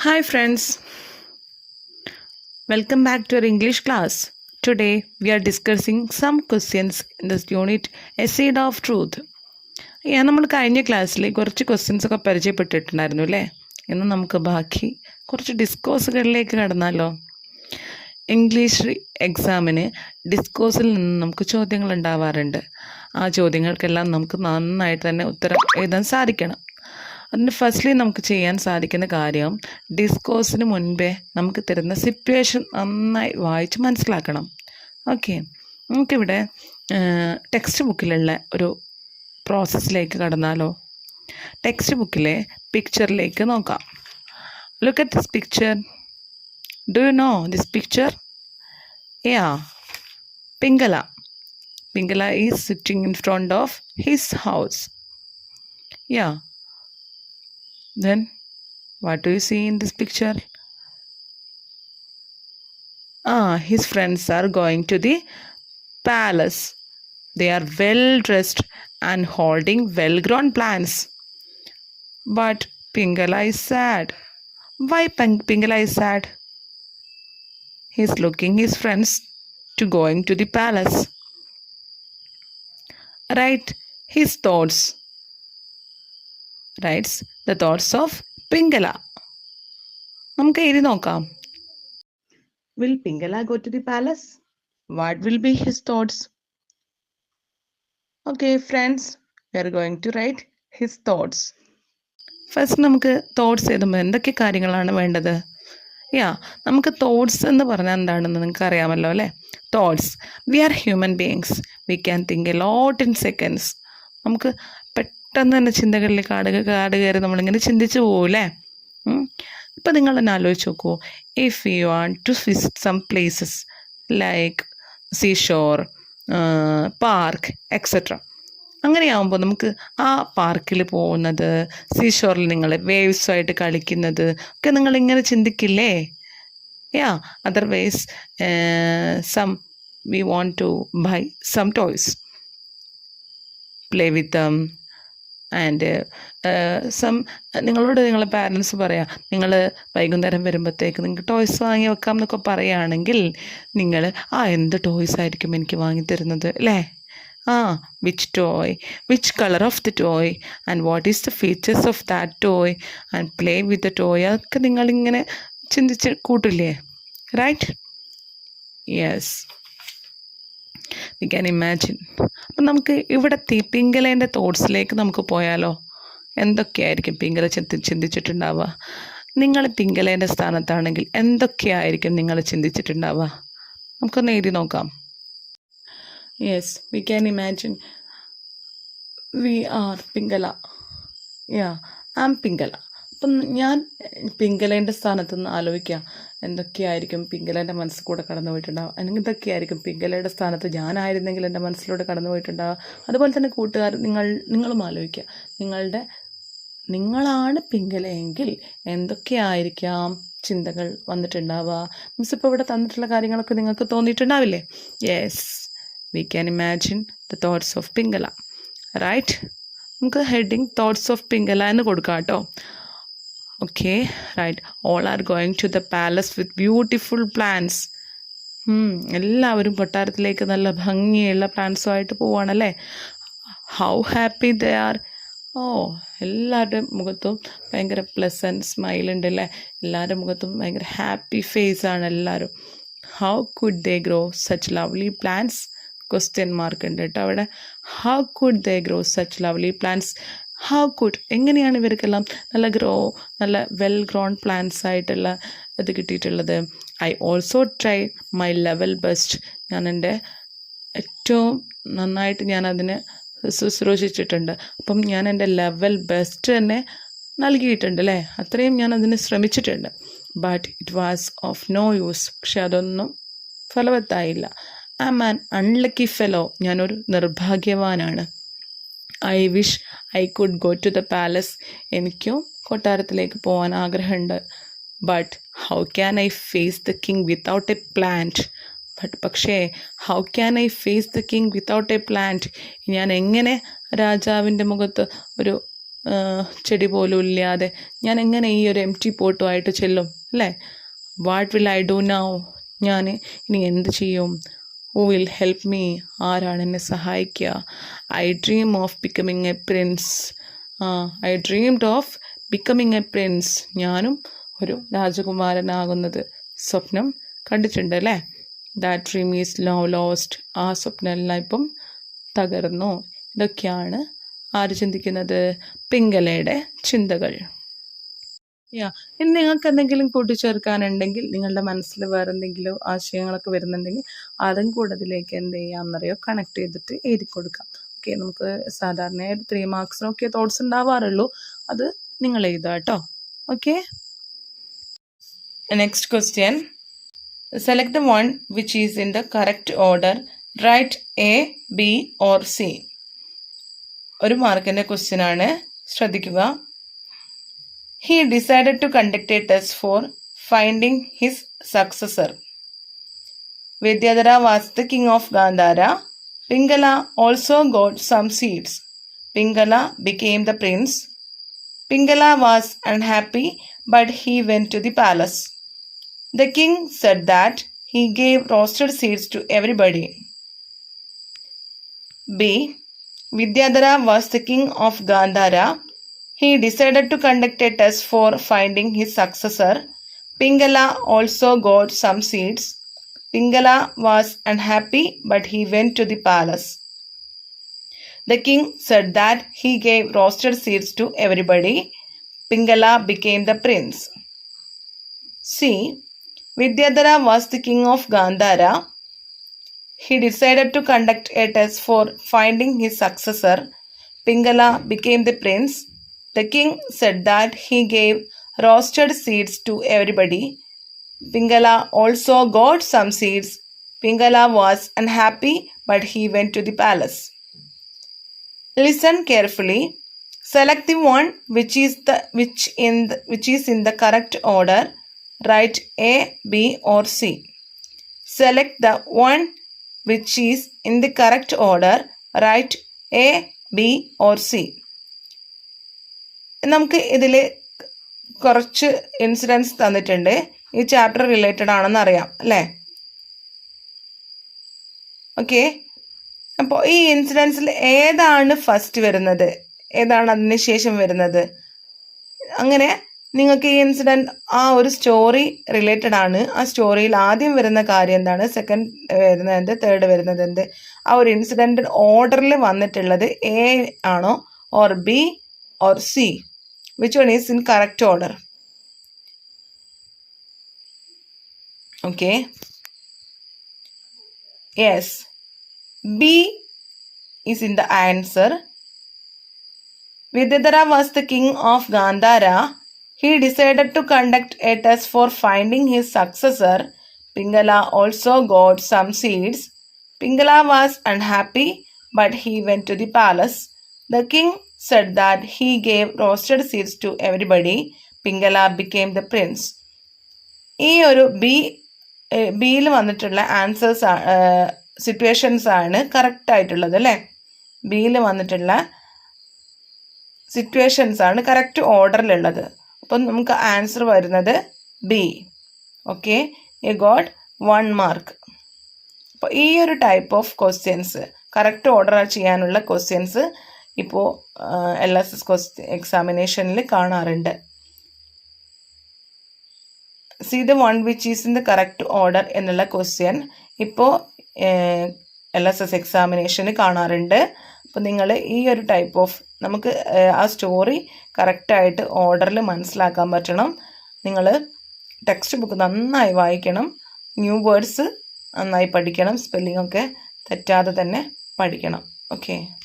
Hi, friends. Welcome back to our English class. Today, we are discussing some questions in this unit Essay of Truth. ഞാൻ നമ്മൾ കഴിഞ്ഞ ക്ലാസ്സിൽ കുറച്ച് questions ഒക്കെ പരിചയപ്പെട്ടിട്ടുണ്ടായിരുന്നു അല്ലേ ഇന്ന് നമുക്ക് ബാക്കി കുറച്ച് ഡിസ്കോസുകളിലേക്ക് കടന്നാലോ ഇംഗ്ലീഷ് എക്സാമിന് ഡിസ്കോസിൽ നിന്ന് നമുക്ക് ചോദ്യങ്ങൾ ഉണ്ടാവാറുണ്ട് ആ ചോദ്യങ്ങൾക്കെല്ലാം നമുക്ക് നന്നായിട്ട് തന്നെ ഉത്തരം എഴുതാൻ സാധിക്കണം അതിന് ഫസ്റ്റ്ലി നമുക്ക് ചെയ്യാൻ സാധിക്കുന്ന കാര്യം ഡിസ്കോഴ്സിന് മുൻപേ നമുക്ക് തരുന്ന സിറ്റുവേഷൻ നന്നായി വായിച്ച് മനസ്സിലാക്കണം. ഓക്കെ നമുക്കിവിടെ ടെക്സ്റ്റ് ബുക്കിലുള്ള ഒരു പ്രോസസ്സിലേക്ക് കടന്നാലോ? ടെക്സ്റ്റ് ബുക്കിലെ പിക്ചറിലേക്ക് നോക്കാം. Look at this picture do you know this picture yeah Pingala Pingala is sitting in front of his house yeah Then, what do you see in this picture? Ah, his friends are going to the palace. They are well dressed and holding well grown plants. But Pingala is sad. Why Ping- Pingala is sad? He's looking his friends to going to the palace. Write his thoughts. Writes the thoughts of Pingala നമുക്ക് എഴുതി നോക്കാം. Will Pingala go to the palace what will be his thoughts okay friends we are going to write his thoughts first നമുക്ക് thoughts എഴുതുമ്പോൾ എന്തൊക്കെ കാര്യങ്ങളാണ് വേണ്ടത്? യാ നമുക്ക് thoughts എന്ന് പറഞ്ഞാൽ എന്താണെന്ന് നിങ്ങൾക്ക് അറിയാമല്ലോ അല്ലേ? Thoughts we are human beings we can think a lot in seconds നമുക്ക് പെട്ടെന്ന് തന്നെ ചിന്തകളിൽ കാട് കാട് കയറി നമ്മളിങ്ങനെ ചിന്തിച്ച് പോകൂലേ ഇപ്പം നിങ്ങൾ തന്നെ ആലോചിച്ച് നോക്കൂ if you want to visit some places like seashore park etcetera അങ്ങനെയാവുമ്പോൾ നമുക്ക് ആ പാർക്കിൽ പോകുന്നത് സീഷോറിൽ നിങ്ങൾ വേവ്സുമായിട്ട് കളിക്കുന്നത് ഒക്കെ നിങ്ങളിങ്ങനെ ചിന്തിക്കില്ലേ? Yeah otherwise some we want to buy some toys play with and some നിങ്ങളോട് നിങ്ങളെ പാരൻസ് പറയാം നിങ്ങൾ വൈകുന്നേരം വരുമ്പോഴത്തേക്ക് നിങ്ങൾക്ക് ടോയ്സ് വാങ്ങി വെക്കാം എന്നൊക്കെ പറയുകയാണെങ്കിൽ നിങ്ങൾ ആ എന്ത് ടോയ്സ് ആയിരിക്കും എനിക്ക് വാങ്ങി തരുന്നത്? അല്ലേ ആ which toy which colour of the toy and what is the features of that toy and play with the toy അതൊക്കെ നിങ്ങളിങ്ങനെ ചിന്തിച്ച് കൂട്ടില്ലേ? Right yes we can imagine അപ്പം നമുക്ക് ഇവിടത്തെ പിങ്കലേന്റെ തോട്ട്സിലേക്ക് നമുക്ക് പോയാലോ? എന്തൊക്കെയായിരിക്കും പിങ്കല ചിന്തി ചിന്തിച്ചിട്ടുണ്ടാവുക? നിങ്ങൾ പിങ്കലേന്റെ സ്ഥാനത്താണെങ്കിൽ എന്തൊക്കെയായിരിക്കും നിങ്ങൾ ചിന്തിച്ചിട്ടുണ്ടാവുക? നമുക്കൊന്ന് എഴുതി നോക്കാം. Yes we can imagine we are Pingala yeah am Pingala അപ്പം ഞാൻ പിങ്കലേന്റെ സ്ഥാനത്ത് നിന്ന് ആലോചിക്കാം. എന്തൊക്കെയായിരിക്കും പിങ്കലേന്റെ മനസ്സിൽ കൂടെ കടന്നു പോയിട്ടുണ്ടാവുക? അല്ലെങ്കിൽ ഇതൊക്കെയായിരിക്കും പിങ്കലയുടെ സ്ഥാനത്ത് ഞാനായിരുന്നെങ്കിൽ എന്റെ മനസ്സിലൂടെ കടന്നു പോയിട്ടുണ്ടാവുക? അതുപോലെ തന്നെ കൂട്ടുകാർ നിങ്ങൾ നിങ്ങളും ആലോചിക്കുക നിങ്ങളുടെ നിങ്ങളാണ് പിങ്കലയെങ്കിൽ എന്തൊക്കെയായിരിക്കാം ചിന്തകൾ വന്നിട്ടുണ്ടാവുക? മിസ് ഇപ്പോൾ ഇവിടെ തന്നിട്ടുള്ള കാര്യങ്ങളൊക്കെ നിങ്ങൾക്ക് തോന്നിയിട്ടുണ്ടാവില്ലേ? Yes we can imagine the thoughts of Pingala. Right നമുക്ക് ഹെഡിങ് തോട്ട്സ് ഓഫ് പിങ്കല എന്ന് കൊടുക്കാം കേട്ടോ okay right all are going to the palace with beautiful plants എല്ലാവരും കൊട്ടാരത്തിലേക്ക് നല്ല ഭംഗിയുള്ള പ്ലാൻസുമായിട്ട് പോവുകയാണല്ലേ ഹൗ ഹാപ്പി ദേ ആർ ഓ എല്ലാവരുടെ മുഖത്തും ഭയങ്കര പ്ലസന്റ് സ്മൈൽ ഉണ്ട് അല്ലേ എല്ലാവരുടെ മുഖത്തും ഭയങ്കര ഹാപ്പി ഫേസ് ആണ് എല്ലാവരും. How could they grow such lovely plants question mark ഉണ്ട് കേട്ടോ അവിടെ. How could they grow such lovely plants how could എങ്ങനെയാണ് ഇവർക്കെല്ലാം നല്ല ഗ്രോ നല്ല വെൽ ഗ്രോൺ പ്ലാന്റ്സ് ആയിട്ടുള്ള ഇത് കിട്ടിയിട്ടുള്ളത്? I also try my level best ഞാൻ എന്റെ ഏറ്റവും നന്നായിട്ട് ഞാൻ അതിനെ ശുശ്രൂഷിച്ചിട്ടുണ്ട്. അപ്പം ഞാൻ എന്റെ ലെവൽ ബെസ്റ്റ് തന്നെ നൽകിയിട്ടുണ്ട് അല്ലേ? അത്രയും ഞാൻ അതിന് ശ്രമിച്ചിട്ടുണ്ട്. But it was of no use പക്ഷെ അതൊന്നും ഫലവത്തായില്ല. ആം ആൻ അൺലക്കി ഫെലോ ഞാനൊരു നിർഭാഗ്യവാനാണ്. I wish I could go to the palace എനിക്കും കൊട്ടാരത്തിലേക്ക് പോകാൻ ആഗ്രഹമുണ്ട്. But how can I face the king without a plant but പക്ഷേ how can I face the king without a plant ഞാൻ എങ്ങനെ രാജാവിന്റെ മുഖത്ത് ഒരു ചെടി പോലും ഇല്ലാതെ ഞാൻ എങ്ങനെ ഈ ഒരു എം ടി പോട്ടുമായിട്ട് ചെല്ലും അല്ലേ? What will I do now ഞാൻ ഇനി എന്ത് ചെയ്യും? ഹു വിൽ ഹെൽപ്പ് മീ ആരാണ് എന്നെ സഹായിക്കുക? I dream of becoming a prince I dreamed of becoming a prince ഞാനും ഒരു രാജകുമാരനാകുന്നത്. സ്വപ്നം കണ്ടിട്ടുണ്ട് അല്ലേ? That dream is lo lost ആ സ്വപ്നമെല്ലാം ഇപ്പം തകർന്നു. ഇതൊക്കെയാണ് ആര് ചിന്തിക്കുന്നത്? പിങ്കലയുടെ ചിന്തകൾ. യാ ഇനി നിങ്ങൾക്ക് എന്തെങ്കിലും കൂട്ടിച്ചേർക്കാനുണ്ടെങ്കിൽ നിങ്ങളുടെ മനസ്സിൽ വേറെ എന്തെങ്കിലും ആശയങ്ങളൊക്കെ വരുന്നുണ്ടെങ്കിൽ അതും കൂടെ അതിലേക്ക് എന്ത് ചെയ്യാമെന്നറിയോ കണക്ട് ചെയ്തിട്ട് എഴുതി കൊടുക്കാം. ഓക്കെ നമുക്ക് സാധാരണ ഒരു ത്രീ മാർക്സിനൊക്കെ തോട്ട്സ് ഉണ്ടാവാറുള്ളൂ. അത് നിങ്ങൾ എഴുതുക കേട്ടോ. Okay next question select one which is in the correct order right A B or C ഒരു മാർക്കിന്റെ ക്വസ്റ്റ്യൻ ആണ്. ശ്രദ്ധിക്കുക. He decided to conduct a test for finding his successor. Vidyadhara was the king of Gandhara. Pingala also got some seeds. Pingala became the prince. Pingala was unhappy but he went to the palace. The king said that he gave roasted seeds to everybody. B. Vidyadhara was the king of Gandhara. He decided to conduct a test for finding his successor. Pingala also got some seeds. Pingala was unhappy, but he went to the palace. The king said that he gave roasted seeds to everybody. Pingala became the prince. C. Vidyadhara was the king of Gandhara. He decided to conduct a test for finding his successor. Pingala became the prince. The king said that he gave roasted seeds to everybody. Pingala also got some seeds. Pingala was unhappy, but he went to the palace. Listen carefully. Select the one which is the which in the, which is in the correct order. Write A, B, or C. Select the one which is in the correct order. Write A, B, or C. നമുക്ക് ഇതിൽ കുറച്ച് incidents തന്നിട്ടുണ്ട്. ഈ chapter related ആണെന്ന് അറിയാം അല്ലേ? Okay അപ്പോൾ ഈ ഇൻസിഡൻസിൽ ഏതാണ് ഫസ്റ്റ് വരുന്നത്? ഏതാണ് അതിന് ശേഷം വരുന്നത്? അങ്ങനെ നിങ്ങൾക്ക് ഈ ഇൻസിഡന്റ് ആ ഒരു സ്റ്റോറി റിലേറ്റഡ് ആണ്. ആ സ്റ്റോറിയിൽ ആദ്യം വരുന്ന കാര്യം എന്താണ്? സെക്കൻഡ് വരുന്നത് എന്ത് തേർഡ് വരുന്നത് എന്ത് ആ ഒരു ഇൻസിഡന്റ് ഓർഡറിൽ വന്നിട്ടുള്ളത് എ ആണോ? Or B or C which one is in correct order okay yes b is in the answer Vidyadhara was the king of Gandhara. He decided to conduct a test for finding his successor. Pingala also got some seeds. Pingala was unhappy, but he went to the palace. The king said that he gave roasted seeds to everybody. Pingala became the prince. ഈ ഒരു B ബിയിൽ വന്നിട്ടുള്ള answers situations ആണ് correct ആയിട്ടുള്ളത് അല്ലേ? ബിയിൽ വന്നിട്ടുള്ള situations ആണ് കറക്റ്റ് ഓർഡറിലുള്ളത് അപ്പം നമുക്ക് ആൻസർ വരുന്നത് B okay a good one mark അപ്പോൾ ഈ ഒരു type of questions correct order ചെയ്യാനുള്ള ക്വസ്റ്റ്യൻസ് ഇപ്പോൾ എൽ എസ് എസ് ക്വസ്റ്റ് എക്സാമിനേഷനിൽ കാണാറുണ്ട്. See the one which is in the correct order എന്നുള്ള ക്വസ്റ്റ്യൻ ഇപ്പോൾ എൽ എസ് എസ് എക്സാമിനേഷന് കാണാറുണ്ട്. അപ്പോൾ നിങ്ങൾ ഈ ഒരു ടൈപ്പ് ഓഫ് നമുക്ക് ആ സ്റ്റോറി കറക്റ്റായിട്ട് ഓർഡറിൽ മനസ്സിലാക്കാൻ പറ്റണം. നിങ്ങൾ ടെക്സ്റ്റ് ബുക്ക് നന്നായി വായിക്കണം. ന്യൂ വേർഡ്സ് നന്നായി പഠിക്കണം. സ്പെല്ലിംഗ് ഒക്കെ തെറ്റാതെ തന്നെ പഠിക്കണം. ഓക്കെ